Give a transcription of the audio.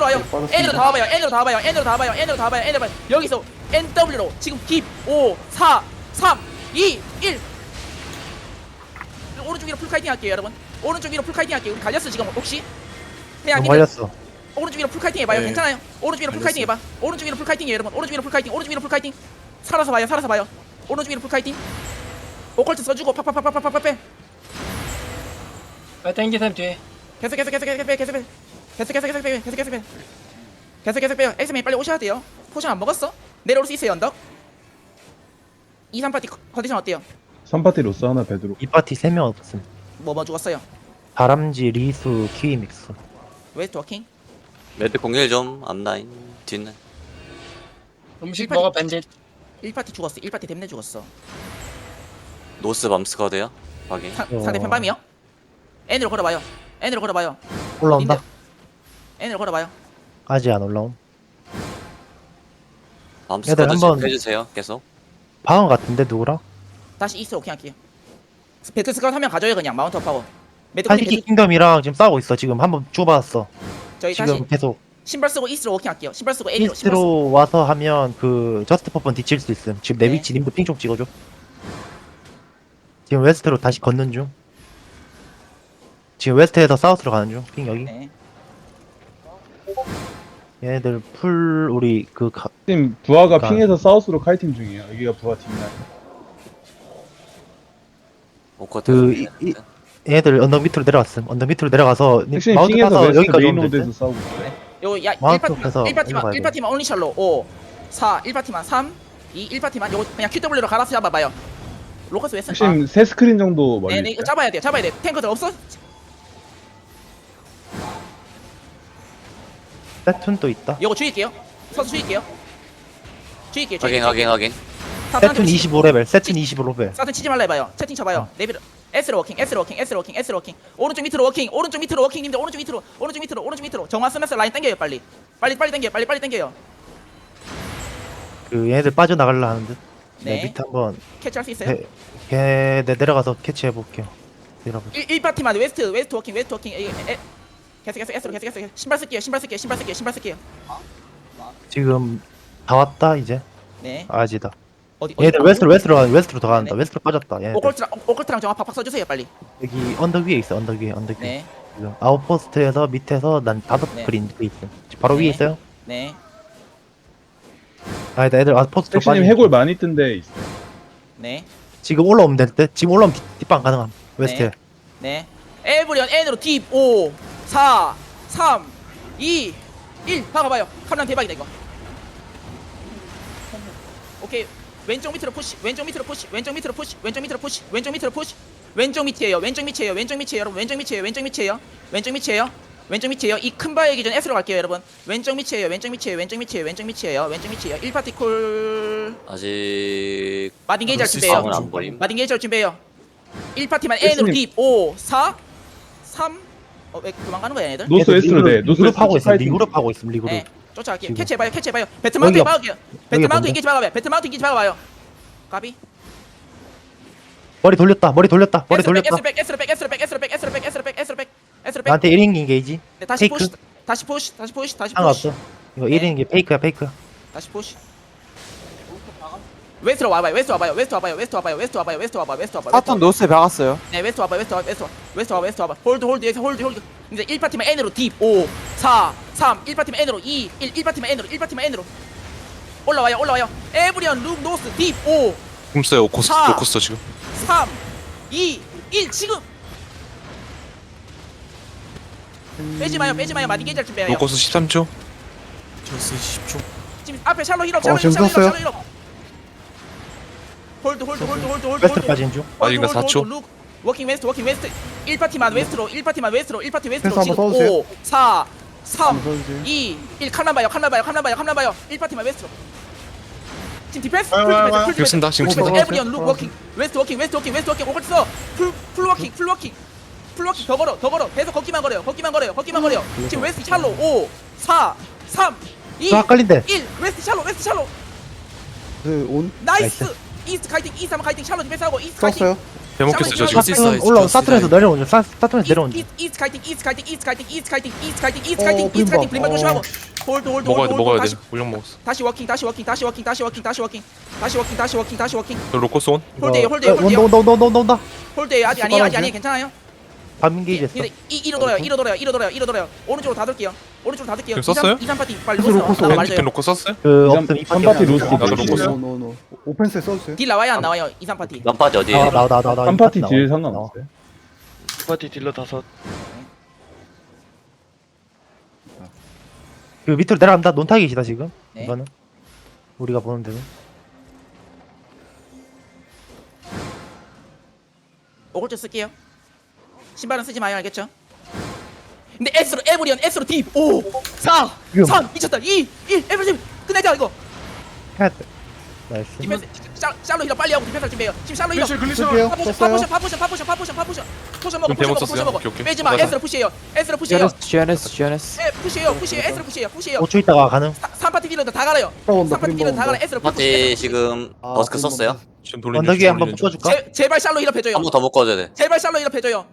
들어와요. 빠졌습니다. N으로 다 와봐요. N으로 다 와봐요. N으로 다 와봐요. N으로 다 와봐요. N으로 봐요. 여기서 NW로 지금 딥5 4 3 2 1 오른쪽 위로 풀카이팅 할게요 여러분. 오른쪽 위로 풀카이팅 할게요. 우리 갈렸어 지금. 혹시? 태양님 걸렸어. 오른쪽 위로 풀카이팅 해봐요. 네. 괜찮아요. 오른쪽 위로 풀카이팅 해봐. 오른쪽 위로 풀카이팅이에요 여러분. 오른쪽 위로 풀카이팅 오른쪽 위로 풀카이팅. 살아서 봐요 살아서 봐요. 오른쪽 위로 풀카이팅. 오컬트 써주고 팍팍팍팍팍팍 빼. 빨리 땡기셈 뒤에. 계속 계속 계속 계속 빼 계속 빼 계속 계속 계속 빼 계속 계속 빼 계속 계속 빼요 엑스맨 빨리 오셔야 돼요 포션 안 먹었어? 내려올 수 있어요 언덕 2, 3파티 컨디션 어때요? 3파티 로스 하나 베드로 이 파티 3명 없음. 뭐 뭐 죽었어요? 다람쥐, 리수, 키위 믹스. 웨스트 워킹 매드 공일 좀 앞라인 뒷라인 음식. 먹어 밴딧 1파티 죽었어 1파티 댐내 죽었어 노스 밤스커드요 확인 사, 어. 상대편 밤이요? N으로 걸어봐요 N으로 걸어봐요 올라온다. N으로 걸어봐요 아직 안 올라옴. 얘들 한번- 집 해주세요 계속 방어 같은데 누구랑? 다시 이스트 워킹 할게요 배트 스카우트 한명 가져요 그냥 마운트 파워 한시키 계속 킹덤이랑 지금 싸우고 있어. 지금 한번 주고받았어. 저희 지금 다시 계속 신발 쓰고 이스트로 워킹 할게요 신발 쓰고 신발 쓰고 이스트로 와서 하면 그 저스트 퍼폰 뒤칠 수 있음. 지금 내 네. 위치 님도 핑 좀 찍어줘. 지금 웨스트로 다시 걷는 중. 지금 웨스트에서 사우스로 가는 중. 핑 여기. 네. 얘네들 풀 우리 그 가, 지금 부하가 그러니까. 핑에서 사우스로 카이팅 중이에요 여기가 부하 뒷라인 오커트 그 이- 이- 얘네들 언덕 밑으로 내려갔음. 언덕 밑으로 내려가서 님 핵심 마운트 핑에서 가서 웨스트 여기까지 메인 오면 될 로드에서 듯? 싸우고 있어요 요 야, 마운트 1파티만 해서 1파티만 올라가야 돼. 1파티만 온리 샬로 5 4 1파티만 3 2 1파티만 요거 그냥 QW로 갈아서 잡아봐요 로커스 왜 쓴? 아, 핵심 세 스크린 정도 멀리 네네 이거 있어요 잡아야 돼 잡아야 돼 탱커들 없어? 세툰 또 있다. 요거 주의할게요 서서 주의할게요 주의할게요 확인 확인 확인 세툰 25레벨. 세툰 25레벨. 사진 치지 말라 해봐요 채팅 쳐봐요 네비로 S로 워킹 S로 워킹 S로 워킹 S로 워킹 오른쪽 밑으로 워킹 오른쪽 밑으로 워킹 님들 오른쪽 밑으로 오른쪽 밑으로 오른쪽 밑으로 정화 쓰면서 라인 당겨요 빨리 빨리 빨리 당겨요 빨리 빨리 당겨요 그 얘네들 빠져나갈라 하는 듯. 네. 네 밑에 한번 캐치할 수 있어요? 걔, 걔 내- 내려가서 캐치해 볼게요. 1, 1파티만 웨스트 웨스트 워킹 웨스트 워킹 에, 에, 계속 계속 S로 계속 계속 신발 쓸게요 신발 쓸게요 신발 쓸게요 신발 쓸게요 지금 다 왔다 이제. 네 아지다. 어디 어디 얘들 웨스트로 웨스트로 가- 웨스트로 더 간다. 네. 웨스트로 빠졌다. 얘네들 오컬트랑 오- 오컬트랑 정화 팍팍 써주세요 빨리 여기 언덕 위에 있어. 언덕 위에 언덕 위에. 네 지금 아웃포스트에서 밑에서 난 다섯 네. 그린 돼 있어. 지금 바로 네. 위에 있어요. 네, 아, 애들 아웃포스트로 핵심님 빠지. 해골 많이 뜬데 있어요 네, 지금 올라오면 될 때. 지금 올라오면 뒷- 뒷방 가능함. 웨스트. 네. 에브리언 N으로 딥 5, 4, 3, 2, 1 박아봐요. 캄랑 대박이다 이거. 오케이 왼쪽 밑으로 푸시, 왼쪽 밑으로 푸시, 왼쪽 밑으로 푸시, 왼쪽 밑으로 푸시, 왼쪽 밑으로 푸시. 왼쪽 밑이에요. 왼쪽 밑이에요. 왼쪽 밑이에요. 여러분 왼쪽 밑이에요. 왼쪽 밑이에요. 왼쪽 밑이에요. 왼쪽 밑이에요. 이 큰 바의 기준 S로 갈게요, 여러분. 왼쪽 밑이에요. 왼쪽 밑이에요. 왼쪽 밑이에요. 왼쪽 밑이에요. 왼쪽 밑이에요. 1파티 콜 아직 마딘 게이지 할 준비해요. 마딘 게이지 할 준비해요. 1파티만 N으로. 딥 5, 4, 3 어, 왜 도망가는 거야, 얘들? 노스 웨스트로 네 노스 리그룹 하고 웨스트 있어. 카이팅 리그룹 하고 있음. 리그룹. 네, 쫓아갈게요. 지금. 캐치해봐요, 캐치해봐요. 배트마운트 여기 막을게요. 여기 배트마운트 뭔데? 인기지 막아봐요. 배트마운트 인기지 막아봐요. 가비. 머리 돌렸다. 머리 돌렸다. 머리 돌렸다. S로 백, S로 백, S로 백, S로 백, S로 백, S로 백, S로 백, S로 백. 나한테 1인 인게이지. 네, 다시 페이크. 푸시, 다시 푸시, 다시 푸시, 다시 푸시, 상관없어. 이거 네. 1인 게 페이크야 페이크. 다시 푸시. 웨스트로 와봐요, 웨스트 와봐요, 웨스트 와봐요, 웨스트 와봐요, 웨스트 와봐요, 웨스트 와봐요, 웨스트 와봐요. 사톤 노스에 박았어요. 네, 웨스트 와봐, 웨스트 와봐, 웨스트 와봐, 웨스트 와봐, 웨스트 와봐. 홀드, 홀드, 여기서 홀드, 홀드. 이제 1파티만 N으로 딥 5, 4, 3, 1파티만 N으로 2, 1, 1파티만 N으로, 1파티만 N으로. 올라와요, 올라와요. 에브리언 룩 노스 딥 5, 홈스요 오코스 사. 오코스 지금 3, 2, 1 지금. 빼지 마요, 빼지 마요. 마디 게이지할 준비해요. 오코스 13초 지금 앞에 샬로 힐업, 샬로 어, 지금 힐업, 샬로 힐업? 샬로 힐업. 홀드, 홀드, 홀드, 홀드, 홀드. 웨스트 홀드. 빠진 중. 아직 나 홀드, 홀드, 4초. 홀드, 룩. 워킹 웨스트, 워킹 웨스트. 1파티만 웨스트로, 1파티만 웨스트로, 1파티 웨스트로 한번 지금 써주세요. 5, 4, 3, 써주세요. 2, 1 칸만 봐요, 칸만 봐요, 칸만 봐요, 칸만 봐요. 1파티만 웨스트로. 지금 디펜스, 와요, 풀 와요, 디펜스, 와요. 풀 지금 쓴다, 지금 디펜스. 쓴다. 에브리언 룩 워킹, 웨스트 워킹, 웨스트 워킹, 웨스트 워킹, 웨스트. 오컬 써. 풀, 풀 워킹, 풀 워킹. 풀 워킹 더 걸어, 더 걸어. 계속 걷기만 걸어요, 걷기만 걸어요, 걷기만 걸어요. 지금 웨스트 샬로 5, 4, 3, 2, 또 헷갈린데. 1 웨스트 샬로, 웨스트 샬로. 그 온. 나이스. 이스 이스트 카이팅, 이스트 한번 카이팅, 샬롯이 패스하고 이스트 카이팅. 썼어요. 대목했어 저 지금 올라 있어, 사트에서 내려오죠. 사트에서 내려오죠. 이스트 카이팅, 이스트 카이팅, 이스트 카이팅, 이스트 카이팅, 이스트 카이팅, 이스트 카이팅, 이스트 카이팅. 블링 블링 조심하고. 홀드, 홀드, 홀드, 먹어야 돼 물량 먹었어 다시 워킹, 다시 워킹, 다시 워킹, 다시 워킹, 다시 워킹, 다시 워킹, 다시 워킹, 다시 워킹. 그 로코스 온 홀드예요, 홀드예요, 홀드예요. 온다 온다 온다 온다 홀드예요. 아직 아니에요, 아직 아니에요. 괜찮아요. 밤게이지 했어. 이 이- 이로 돌아요 이로 돌아요 이로 돌아요 이로 돌아요 오른쪽으로 닫을게요 오른쪽으로 닫을게요 지금 썼어요? 2, 3 파티 빨리 스스로 놓으세요 코스 나 온. 말해줘요 펜 로코 썼어요? 그 없음 이 삼파티 로스트 나도 있어요. 로코스. 노노노 오펜스에 써주세요. 딜 나와요 안 나와요 2, 3 파티 런파지 어디에요? 나와 나와 나와 나와. 한 파티 나와. 딜 나와. 상관없어요. 파티 딜러 다섯 그 밑으로 내려간다. 논타기시다 지금. 네. 이거는 우리가 보는 대로. 오글자 쓸게요 신발은 쓰지 마요 알겠죠? 근데 S로 에브리언 S로 딥5 4 이거 3 미쳤다 2 1 에브리언 끝내자 이거 해야 돼. 나이스. 디펜스 샬- 샬로 힐러 빨리 하고 디펜스 준비해요 지금 샬로 힐러 글리셔 글리셔 쓸게요. 파포션 썼어요. 파포션 파포션 파포션 파포션 파포션 포션 먹어 그럼 포션 먹어? 포션 먹어 오케이, 오케이. 빼지마 맞아. S로 푸시해요 S로 푸시해요 GNS GNS 예 푸시해요 푸시해요 S로 푸시해요 푸시해요 5초 있다가 가능. 3파티 딜러들 다 갈아요 들어온다, 3파티 딜러들 다. 갈아 S로 파티 지금 아, 버스크 그럼 썼어요? 지금 돌리는 언덕 위에 중, 한번 돌리는 중. 묶어줄까? 제, 제발 샬로 힐업 해줘요 한 번 더 묶어줘야 돼 제발 샬로 힐업 해줘요